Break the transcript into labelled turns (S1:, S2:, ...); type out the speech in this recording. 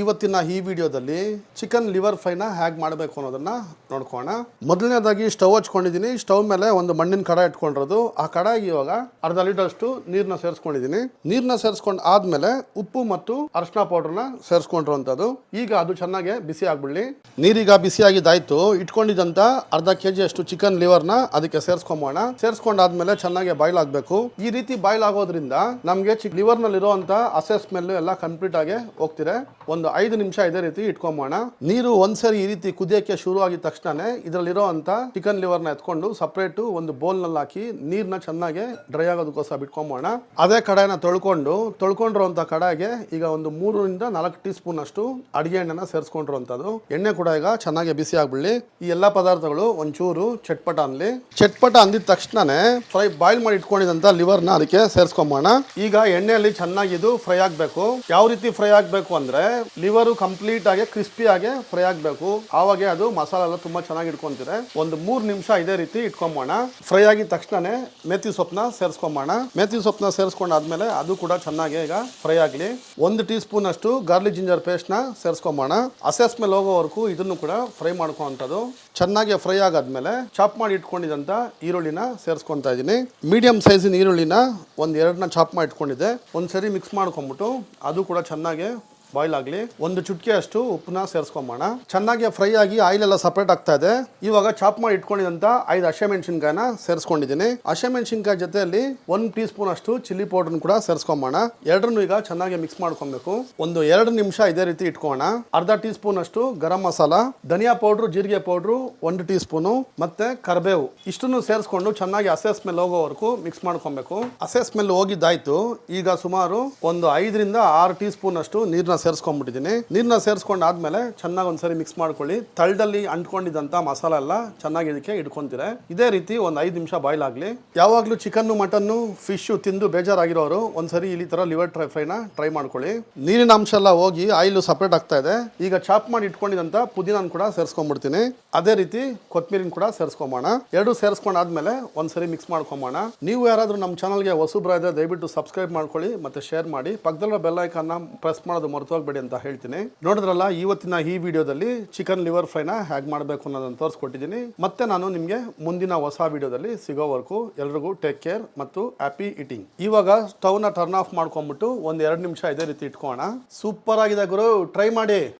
S1: ಇವತ್ತಿನ ಈ ವಿಡಿಯೋದಲ್ಲಿ ಚಿಕನ್ ಲಿವರ್ ಫ್ರೈನ ಹೇಗೆ ಮಾಡಬೇಕು ಅನ್ನೋದನ್ನ ನೋಡ್ಕೋಣ ಮೊದಲನೇದಾಗಿ ಸ್ಟವ್ ಹಚ್ಕೊಂಡಿದ್ದೀನಿ. ಸ್ಟವ್ ಮೇಲೆ ಒಂದು ಮಣ್ಣಿನ ಕಡ ಇಟ್ಕೊಂಡಿರೋದು. ಆ ಕಡಾಗಿ ಇವಾಗ ಅರ್ಧ ಲೀಟರ್ಷ್ಟು ನೀರನ್ನ ಸೇರಿಸ್ಕೊಂಡಿದ್ದೀನಿ. ನೀರನ್ನ ಸೇರಿಸ್ಕೊಂಡು ಆದ್ಮೇಲೆ ಉಪ್ಪು ಮತ್ತು ಅರಿಶಿನ ಪೌಡರ್ನ ಸೇರಿಸ್ಕೊಂಡಿರುವಂಥದ್ದು ಈಗ ಅದು ಚೆನ್ನಾಗಿ ಬಿಸಿ ಆಗ್ಬಿಡ್ಲಿ. ನೀರೀಗ ಬಿಸಿಯಾಗಿದ್ದಾಯ್ತು. ಇಟ್ಕೊಂಡಿದ್ದಂತ ಅರ್ಧ ಕೆ ಅಷ್ಟು ಚಿಕನ್ ಲಿವರ್ನ ಅದಕ್ಕೆ ಸೇರಿಸ್ಕೊಂಬೋಣ. ಸೇರಿಸ್ಕೊಂಡಾದ್ಮೇಲೆ ಚೆನ್ನಾಗಿ ಬಾಯ್ಲ್ ಆಗಬೇಕು. ಈ ರೀತಿ ಬಾಯ್ಲ್ ಆಗೋದ್ರಿಂದ ನಮಗೆ ಲಿವರ್ನಲ್ಲಿರುವಂಥ ಹಸೆ ಸ್ಮೆಲ್ ಎಲ್ಲ ಕಂಪ್ಲೀಟ್ ಆಗಿ ಹೋಗ್ತಿದೆ. ಒಂದು ಐದು ನಿಮಿಷ ಇದೇ ರೀತಿ ಇಟ್ಕೊಂಬೋಣ. ನೀರು ಒಂದ್ಸರಿ ಈ ರೀತಿ ಕುದಿಯಕ್ಕೆ ಶುರು ಆಗಿದ ತಕ್ಷಣನೇ ಇದರಲ್ಲಿರೋ ಅಂತ ಚಿಕನ್ ಲಿವರ್ನ ಎತ್ಕೊಂಡು ಸಪ್ರೇಟ್ ಒಂದು ಬೌಲ್ನಲ್ಲಿ ಹಾಕಿ ನೀರನ್ನ ಚೆನ್ನಾಗಿ ಡ್ರೈ ಆಗೋದಕ್ಕೋಸ್ಕರ ಬಿಟ್ಕೊಂಬೋಣ. ಅದೇ ಕಡಾಯನ ತೊಳ್ಕೊಂಡು ತೊಳ್ಕೊಂಡಿರುವಂಥ ಕಡಾಯಿಗೆ ಈಗ ಒಂದು ಮೂರರಿಂದ ನಾಲ್ಕು ಟೀ ಸ್ಪೂನ್ ಅಷ್ಟು ಅಡಿಗೆ ಎಣ್ಣೆನ ಸೇರಿಸ್ಕೊಂಡಿರುವಂಥದ್ದು ಎಣ್ಣೆ ಕೂಡ ಈಗ ಚೆನ್ನಾಗಿ ಬಿಸಿ ಆಗ್ಬಿಡ್ಲಿ. ಈ ಎಲ್ಲ ಪದಾರ್ಥಗಳು ಒಂಚೂರು ಚಟ್ಪಟ ಅನ್ಲಿ. ಚಟ್ಪಟ ಅಂದಿದ ತಕ್ಷಣನೇ ಫ್ರೈ ಬಾಯ್ಲ್ ಮಾಡಿ ಇಟ್ಕೊಂಡಿದಂತ ಲಿವರ್ನ ಅದಕ್ಕೆ ಸೇರಿಸ್ಕೊಂಬೋಣ. ಈಗ ಎಣ್ಣೆಯಲ್ಲಿ ಚೆನ್ನಾಗಿ ಇದು ಫ್ರೈ ಆಗಬೇಕು. ಯಾವ ರೀತಿ ಫ್ರೈ ಆಗಬೇಕು ಅಂದ್ರೆ ಲಿವರ್ ಕಂಪ್ಲೀಟ್ ಆಗಿ, ಕ್ರಿಸ್ಪಿ ಆಗಿ ಫ್ರೈ ಆಗಬೇಕು. ಆವಾಗೆ ಅದು ಮಸಾಲ ಎಲ್ಲ ತುಂಬಾ ಚೆನ್ನಾಗಿ ಇಟ್ಕೊಂತಿದೆ ಒಂದು ಮೂರು ನಿಮಿಷ ಇದೇ ರೀತಿ ಇಟ್ಕೊಂಬೋಣ ಫ್ರೈ ಆಗಿದ ತಕ್ಷಣನೇ ಮೆಥಿ ಸೊಪ್ಪನ್ನ ಸೇರಿಸ್ಕೊಂಬೋಣ ಸೊಪ್ನ ಸೊಪ್ಪನ್ನ ಸೇರಿಸ್ಕೊಂಡಾದ್ಮೇಲೆ ಅದು ಕೂಡ ಚೆನ್ನಾಗಿ ಈಗ ಫ್ರೈ ಆಗಲಿ. ಒಂದು ಟೀ ಸ್ಪೂನ್ ಅಷ್ಟು ಗಾರ್ಲಿಕ್ ಜಿಂಜರ್ ಪೇಸ್ಟ್ನ ಸೇರಿಸ್ಕೊಂಬೋಣ ಅಸೆಸ್ ಮೇಲೆ ಹೋಗೋವರೆಗೂ ಇದನ್ನು ಕೂಡ ಫ್ರೈ ಮಾಡ್ಕೊಂಥದ್ದು ಚೆನ್ನಾಗಿ ಫ್ರೈ ಆಗಾದ್ಮೇಲೆ ಚಾಪ್ ಮಾಡಿ ಇಟ್ಕೊಂಡಿದ್ದಂಥ ಈರುಳ್ಳಿನ ಸೇರಿಸ್ಕೊತಾ ಇದ್ದೀನಿ ಮೀಡಿಯಂ ಸೈಜಿನ ಈರುಳ್ಳಿನ ಒಂದು ಎರಡನ್ನ ಚಾಪ್ ಮಾಡಿ ಇಟ್ಕೊಂಡಿದ್ದೆ. ಒಂದ್ಸರಿ ಮಿಕ್ಸ್ ಮಾಡ್ಕೊಂಬಿಟ್ಟು ಅದು ಕೂಡ ಚೆನ್ನಾಗಿ ಬಾಯ್ಲ್ ಆಗಲಿ ಒಂದು ಚುಟ್ಕಿ ಅಷ್ಟು ಉಪ್ಪನ್ನ ಸೇರಿಸ್ಕೊಂಬೋಣ. ಚೆನ್ನಾಗಿ ಫ್ರೈ ಆಗಿ ಆಯಿಲ್ ಎಲ್ಲ ಸಪ್ರೇಟ್ ಆಗ್ತಾ ಇದೆ. ಇವಾಗ ಚಾಪ್ ಮಾಡಿ ಇಟ್ಕೊಂಡಿದಂತ ಐದು ಹಸಿಮೆಣಸಿನ್ಕಾಯಿನ ಸೇರಿಸ್ಕೊಂಡಿದ್ದೀನಿ. ಹಸಿಮೆಣಸಿನ್ಕಾಯಿ ಜೊತೆಯಲ್ಲಿ ಒಂದು ಟೀ ಸ್ಪೂನ್ ಅಷ್ಟು ಚಿಲ್ಲಿ ಪೌಡರ್ನ ಕೂಡ ಸೇರಿಸ್ಕೊಂಬೋಣ. ಎರಡನ್ನು ಈಗ ಚೆನ್ನಾಗಿ ಮಿಕ್ಸ್ ಮಾಡ್ಕೊಬೇಕು. ಒಂದು ಎರಡು ನಿಮಿಷ ಇದೇ ರೀತಿ ಇಟ್ಕೋಣ. ಅರ್ಧ ಟೀ ಸ್ಪೂನ್ ಅಷ್ಟು ಗರಂ ಮಸಾಲ, ಧನಿಯಾ ಪೌಡ್ರು ಜೀರಿಗೆ ಪೌಡ್ರು ಒಂದು ಟೀ ಸ್ಪೂನು ಮತ್ತೆ ಕರ್ಬೇವು. ಇಷ್ಟನ್ನು ಸೇರಿಸ್ಕೊಂಡು ಚೆನ್ನಾಗಿ ಹಸೆ ಸ್ಮೆಲ್ ಹೋಗೋವರೆಗೂ ಮಿಕ್ಸ್ ಮಾಡ್ಕೊಬೇಕು. ಹಸೆ ಸ್ಮೆಲ್ ಹೋಗಿದ್ದಾಯ್ತು. ಈಗ ಸುಮಾರು ಒಂದು ಐದರಿಂದ ಆರು ಟೀ ಸ್ಪೂನ್ ಅಷ್ಟು ನೀರನ್ನ ಸೇರಿಸ್ಕೊಂಡ್ಬಿಟ್ಟಿದ್ದೀನಿ. ನೀರನ್ನ ಸೇರಿಸ್ಕೊಂಡಾದ್ಮೇಲೆ ಚೆನ್ನಾಗಿ ಒಂದ್ಸರಿ ಮಿಕ್ಸ್ ಮಾಡ್ಕೊಳ್ಳಿ. ತಳದಲ್ಲಿ ಅಂಟ್ಕೊಂಡಿದ್ದಂಥ ಮಸಾಲ ಎಲ್ಲ ಚೆನ್ನಾಗಿ ಇದಕ್ಕೆ ಇಟ್ಕೊಂತೀರ. ಇದೇ ರೀತಿ ಒಂದು ಐದು ನಿಮಿಷ ಬಾಯ್ಲ್ ಆಗಲಿ. ಯಾವಾಗಲೂ ಚಿಕನ್ನು ಮಟನ್ನು ಫಿಶು ತಿಂದು ಬೇಜಾರಾಗಿರೋರು ಒಂದ್ಸರಿ ಇಲ್ಲಿ ಥರ ಲಿವರ್ ಟ್ರೈ ಫ್ರೈನ ಟ್ರೈ ಮಾಡ್ಕೊಳ್ಳಿ. ನೀರಿನ ಅಂಶ ಎಲ್ಲ ಹೋಗಿ ಆಯಿಲು ಸಪ್ರೇಟ್ ಆಗ್ತಾ ಇದೆ. ಈಗ ಚಾಪ್ ಮಾಡಿ ಇಟ್ಕೊಂಡಿದ್ದಂಥ ಪುದೀನ ಕೂಡ ಸೇರಿಸ್ಕೊಂಡ್ಬಿಡ್ತೀನಿ. ಅದೇ ರೀತಿ ಕೊತ್ತಂಬರಿನ ಕೂಡ ಸೇರಿಸ್ಕೊಂಬೋಣ ಎರಡು ಸೇರಿಸ್ಕೊಂಡಾದ್ಮೇಲೆ ಒಂದ್ಸರಿ ಮಿಕ್ಸ್ ಮಾಡ್ಕೊಂಬೋಣ ನೀವು ಯಾರಾದರೂ ನಮ್ಮ ಚಾನಲ್ಗೆ ಹೊಸಬ್ರ ಇದ್ದರೆ ದಯವಿಟ್ಟು ಸಬ್ಸ್ಕ್ರೈಬ್ ಮಾಡ್ಕೊಳ್ಳಿ ಮತ್ತೆ ಶೇರ್ ಮಾಡಿ. ಪಕ್ಕದಲ್ಲಿರೋ ಬೆಲ್ ಐಕಾನ್ನ ಪ್ರೆಸ್ ಮಾಡೋದು ಮರೆತು ಹೋಗ್ಬೇಡಿ ಅಂತ ಹೇಳ್ತೀನಿ. ನೋಡಿದ್ರಲ್ಲ, ಇವತ್ತಿನ ಈ ವಿಡಿಯೋದಲ್ಲಿ ಚಿಕನ್ ಲಿವರ್ ಫ್ರೈನ ಹೇಗೆ ಮಾಡಬೇಕು ಅನ್ನೋದನ್ನು ತೋರಿಸ್ಕೊಟ್ಟಿದ್ದೀನಿ. ಮತ್ತೆ ನಾನು ನಿಮಗೆ ಮುಂದಿನ ಹೊಸ ವಿಡಿಯೋದಲ್ಲಿ ಸಿಗೋವರೆಗೂ ಎಲ್ರಿಗೂ ಟೇಕ್ ಕೇರ್ ಮತ್ತು ಹ್ಯಾಪಿ ಈಟಿಂಗ್ ಇವಾಗ ಸ್ಟವ್ನ ಟರ್ನ್ ಆಫ್ ಮಾಡ್ಕೊಂಡ್ಬಿಟ್ಟು ಒಂದು ಎರಡು ನಿಮಿಷ ಇದೇ ರೀತಿ ಇಟ್ಕೋಣ ಸೂಪರ್ ಆಗಿದೆ ಗುರು ಟ್ರೈ ಮಾಡಿ.